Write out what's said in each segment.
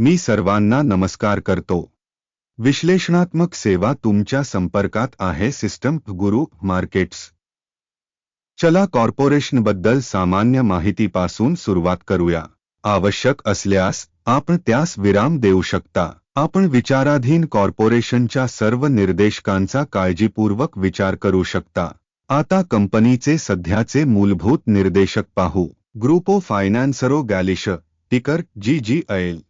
मी सर्वांना नमस्कार करतो. विश्लेषणात्मक सेवा तुमच्या संपर्कात आहे सिस्टम गुरु मार्केट्स. चला कॉर्पोरेशनबद्दल सामान्य माहितीपासून सुरुवात करूया. आवश्यक असल्यास आपण त्यास विराम देऊ शकता. आपण विचाराधीन कॉर्पोरेशनच्या सर्व निर्देशकांचा काळजीपूर्वक विचार करू शकता. आता कंपनीचे सध्याचे मूलभूत निर्देशक पाहू. ग्रुपो फायनान्सरो गॅलिश टिकर जी जी एल.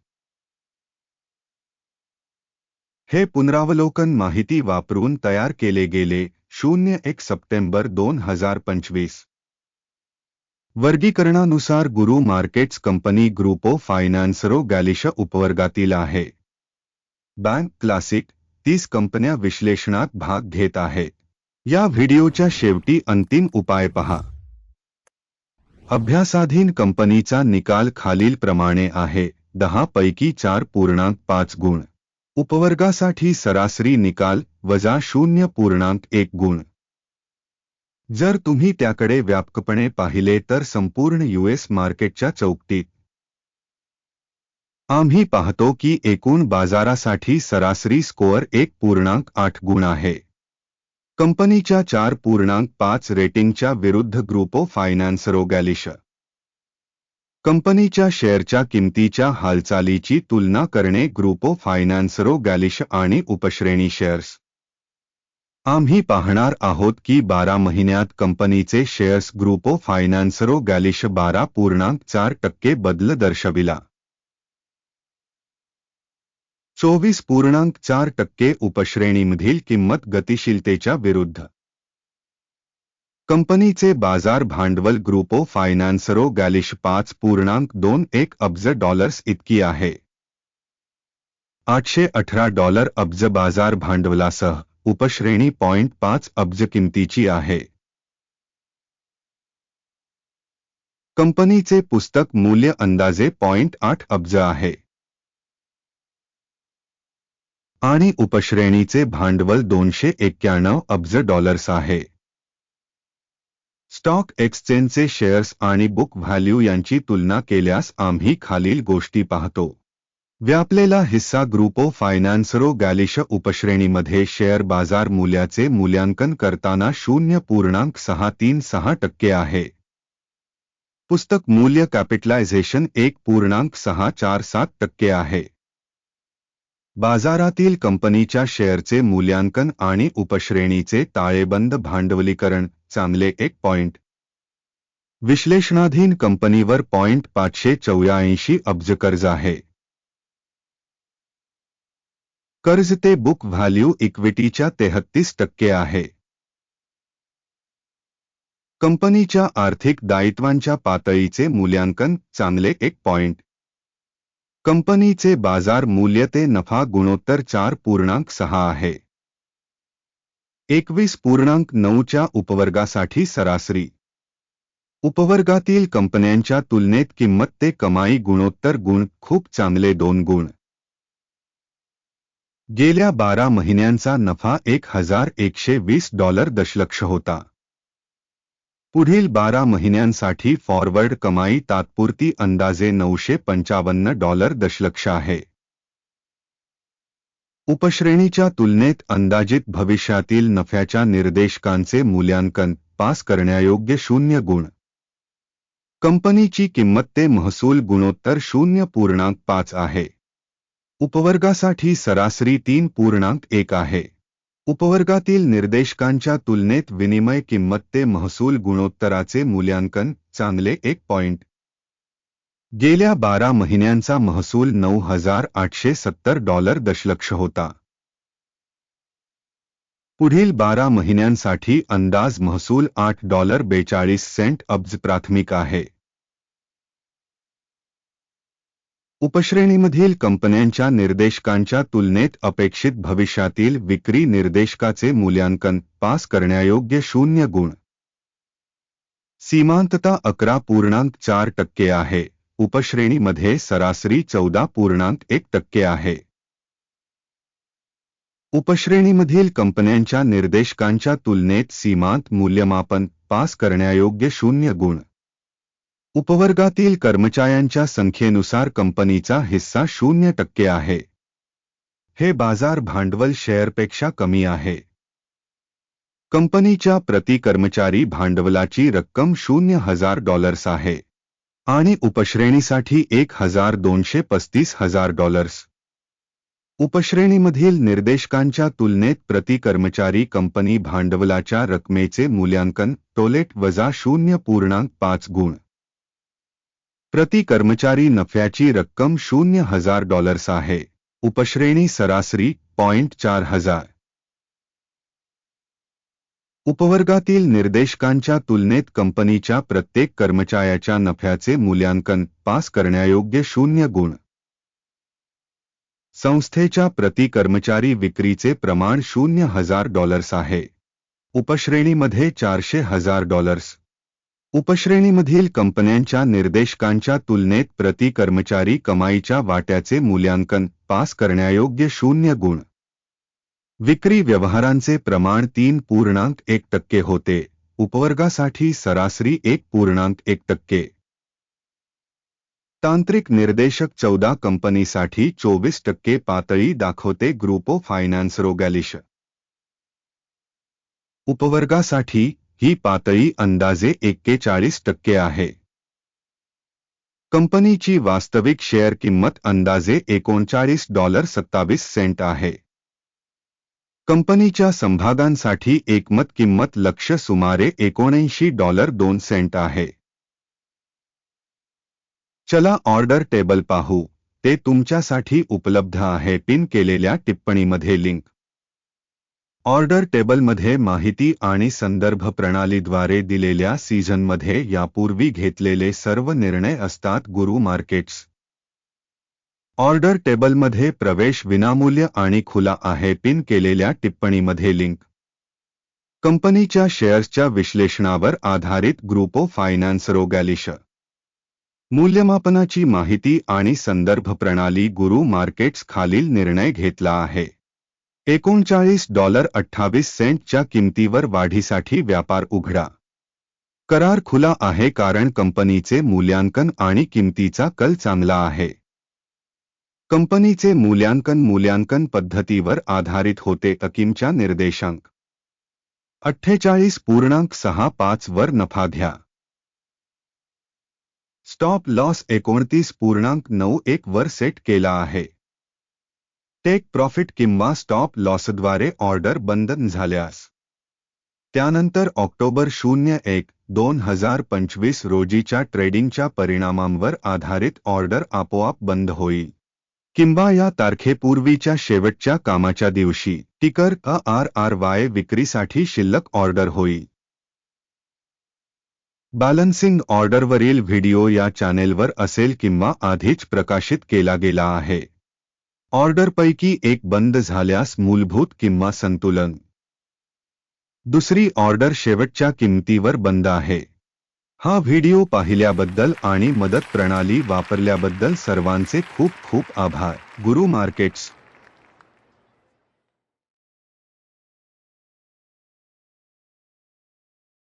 हे पुनरावलोकन माहिती वापरून तयार केले गेले शून्य एक सप्टेंबर दोन हजार पंचवीस. वर्गीकरणानुसार गुरु markets company Grupo Financiero Galicia उपवर्गातील आहे. बँक क्लासिक तीस कंपन्या विश्लेषणात भाग घेत आहे. या व्हिडिओच्या शेवटी अंतिम उपाय पहा. अभ्यासाधीन कंपनीचा निकाल खालीलप्रमाणे आहे. दहा पैकी चार पूर्णांक पाच गुण. उपवर्गासाठी सरासरी निकाल वजा शून्य पूर्णांक एक गुण. जर तुम्ही त्याकडे व्यापकपणे पाहिले तर संपूर्ण यूएस मार्केटच्या चौकटीत. आम्ही पाहतो की एकूण बाजारासाठी सरासरी स्कोअर एक पूर्णांक आठ गुण आहे. कंपनीच्या चार पूर्णांक पाच रेटिंगच्या विरुद्ध ग्रुपो फायनान्सरो गॅलिश कंपनीच्या शेअरच्या किमतीच्या हालचालीची तुलना करणे ग्रुपो फायनान्सरो गॅलिश आणि उपश्रेणी शेअर्स. आम्ही पाहणार आहोत की बारा महिन्यात कंपनीचे शेअर्स ग्रुपो फायनान्सरो गॅलिश बारा पूर्णांक चार टक्के बदल दर्शविला. चोवीस पूर्णांक चार टक्के उपश्रेणीमधील किंमत गतिशीलतेच्या विरुद्ध. कंपनीचे बाज़ार भांडवल ग्रुपो फायनान्सरो गॅलिश पाच पूर्णांक दोन एक अब्ज डॉलर्स इतकी आहे. आठशे अठरा डॉलर अब्ज बाज़ार भांडवलासह उपश्रेणी पॉइंट पाच अब्ज किमतीची आहे. कंपनीचे पुस्तक मूल्य अंदाजे पॉइंट आठ अब्ज आहे. आणि उपश्रेणीचे भांडवल दोनशे एक्क्याण्णव अब्ज डॉलर्स आहे. स्टॉक एक्सचेंजचे शेअर्स आणि बुक व्हॅल्यू यांची तुलना केल्यास आम्ही खालील गोष्टी पाहतो. व्यापलेला हिस्सा ग्रुपो फायनान्सरो गॅलिश उपश्रेणीमध्ये शेअर बाजार मूल्याचे मूल्यांकन करताना शून्य पूर्णांक सहा तीन सहा टक्के आहे. पुस्तक मूल्य कॅपिटलायझेशन एक पूर्णांक सहा चार सात टक्के आहे. बाजारातील कंपनीच्या शेअरचे मूल्यांकन आणि उपश्रेणीचे ताळेबंद भांडवलीकरण चांगले एक पॉइंट. विश्लेषणाधीन कंपनीवर पॉइंट पाचशे चौऱ्याऐंशी अब्ज कर्ज आहे. कर्ज ते बुक व्हॅल्यू इक्विटीच्या तेहत्तीस टक्के आहे. कंपनीच्या आर्थिक दायित्वांच्या पातळीचे मूल्यांकन चांगले एक पॉइंट. कंपनीचे बाजार मूल्य ते नफा गुणोत्तर चार पूर्णांक सहा आहे. एकवीस पूर्णांक नऊच्या उपवर्गासाठी सरासरी. उपवर्गातील कंपन्यांच्या तुलनेत किंमत ते कमाई गुणोत्तर गुण खूप चांगले दोन गुण. गेल्या बारा महिन्यांचा नफा एक हजार एकशे वीस डॉलर दशलक्ष होता. पुढील बारा महिन्यांसाठी फॉरवर्ड कमाई तात्पुरती अंदाजे नऊशे पंचावन्न डॉलर दशलक्ष आहे. उपश्रेणीच्या तुलनेत अंदाजित भविष्यातील नफ्याच्या निर्देशकांचे मूल्यांकन पास करण्यायोग्य शून्य गुण. कंपनीची किंमत ते महसूल गुणोत्तर शून्य पूर्णांक पाच आहे. उपवर्गासाठी सरासरी तीन पूर्णांक एक आहे. उपवर्गातील निर्देशकांच्या तुलनेत विनिमय किंमत ते महसूल गुणोत्तराचे मूल्यांकन चांगले एक पॉइंट गेल्या बारा महिन्यांचा महसूल नऊ हजार आठशे सत्तर डॉलर दशलक्ष होता. पुढील बारा महिन्यांसाठी अंदाज महसूल आठ डॉलर बेचाळीस सेंट अब्ज प्राथमिक आहे. उपश्रेणीमधील कंपन्यांच्या निर्देशकांच्या तुलनेत अपेक्षित भविष्यातील विक्री निर्देशकाचे मूल्यांकन पास करण्यायोग्य शून्य गुण. सीमांतता अकरा पूर्णांक चार टक्के आहे. उपश्रेणीमध्ये सरासरी चौदा पूर्णांक एक टक्के आहे. उपश्रेणीमधील कंपन्यांच्या निर्देशकांच्या तुलनेत सीमांत मूल्यमापन पास करण्यायोग्य शून्य गुण. उपवर्गातील कर्मचाऱ्यांच्या संख्येनुसार कंपनीचा हिस्सा शून्य टक्के आहे. हे बाजार भांडवल शेअरपेक्षा कमी आहे. कंपनीच्या प्रति कर्मचारी भांडवलाची रक्कम शून्य हजार डॉलर्स आहे. आणि उपश्रेणीसाठी एक हजार दोनशे पस्तीस हजार डॉलर्स. उपश्रेणीमधील निर्देशकांच्या तुलनेत प्रति कर्मचारी कंपनी भांडवलाच्या रकमेचे मूल्यांकन टोलेट वजा शून्य पूर्णांक पाच गुण. प्रति कर्मचारी नफ्याची रक्कम शून्य हजार डॉलर्स आहे. उपश्रेणी सरासरी पॉइंट चार हजार. उपवर्गातील निर्देशकांच्या तुलनेत कंपनीच्या प्रत्येक कर्मचाऱ्याच्या नफ्याचे मूल्यांकन पास करण्यायोग्य शून्य गुण. संस्थेच्या प्रति कर्मचारी विक्रीचे प्रमाण शून्य हजार डॉलर्स आहे. उपश्रेणीमध्ये चारशे हजार डॉलर्स. उपश्रेणीमधील कंपन्यांच्या निर्देशकांच्या तुलनेत प्रति कर्मचारी कमाईच्या वाट्याचे मूल्यांकन पास करण्यायोग्य शून्य गुण. विक्री व्यवहारांचे प्रमाण तीन पूर्णांक एक टक्के होते. उपवर्गासाठी सरासरी एक पूर्णांक एक टक्के. तांत्रिक निर्देशक चौदा कंपनीसाठी चोवीस टक्के पातळी दाखवते ग्रुपो फायनान्स रोगॅलिश. उपवर्गासाठी ही पातळी अंदाजे एक्केचाळीस टक्के आहे. कंपनीची वास्तविक शेअर किंमत अंदाजे एकोणचाळीस डॉलर सत्तावीस सेंट आहे. कंपनीच्या संभागांसाठी एकमत किंमत लक्ष सुमारे एकोणऐंशी डॉलर दोन सेंट आहे. चला ऑर्डर टेबल पाहू. ते तुमच्यासाठी उपलब्ध आहे. पिन केलेल्या टिप्पणीमध्ये लिंक. ऑर्डर टेबलमध्ये माहिती आणि संदर्भ प्रणालीद्वारे दिलेल्या सीझनमध्ये यापूर्वी घेतलेले सर्व निर्णय असतात गुरु मार्केट्स. ऑर्डर टेबलमध्ये प्रवेश विनामूल्य आणि खुला आहे पिन केलेल्या टिप्पणीमध्ये लिंक. कंपनीच्या शेअर्सच्या विश्लेषणावर आधारित ग्रुपो फायनान्स रोगॅलिश. मूल्यमापनाची माहिती आणि संदर्भ प्रणाली गुरु मार्केट्स खालील निर्णय घेतला आहे. एकोणचाळीस डॉलर अठ्ठावीस सेंटच्या किंमतीवर वाढीसाठी व्यापार उघडा. करार खुला आहे कारण कंपनीचे मूल्यांकन आणि किंमतीचा कल चांगला आहे. कंपनीचे मूल्यांकन मूल्यांकन पद्धतीवर आधारित होते अकिमच्या निर्देशांक. अठ्ठेचाळीस पूर्णांक सहा पाच वर नफा घ्या स्टॉप लॉस एकोणतीस पूर्णांक नऊ एक वर सेट केला आहे. टेक प्रॉफिट किंवा स्टॉप लॉसद्वारे ऑर्डर बंधन झाल्यास. त्यानंतर ऑक्टोबर शून्य एक दोन हजार पंचवीस रोजीच्या ट्रेडिंगच्या परिणामांवर आधारित ऑर्डर आपोआप बंद होईल. किंवा या तारखेपूर्वीच्या शेवटच्या कामाच्या दिवशी टिकर अ आर आर वाय विक्रीसाठी शिल्लक ऑर्डर होईल. बॅलन्सिंग ऑर्डरवरील व्हिडिओ या चॅनेलवर असेल किंवा आधीच प्रकाशित केला गेला आहे. ऑर्डरपैकी एक बंद झाल्यास मूलभूत किंवा संतुलन. दुसरी ऑर्डर शेवटच्या किंमतीवर बंद आहे. हा व्हिडिओ पाहिल्याबद्दल आणि मदत प्रणाली वापरल्याबद्दल सर्वांचे खूप खूप आभार. गुरु मार्केट्स.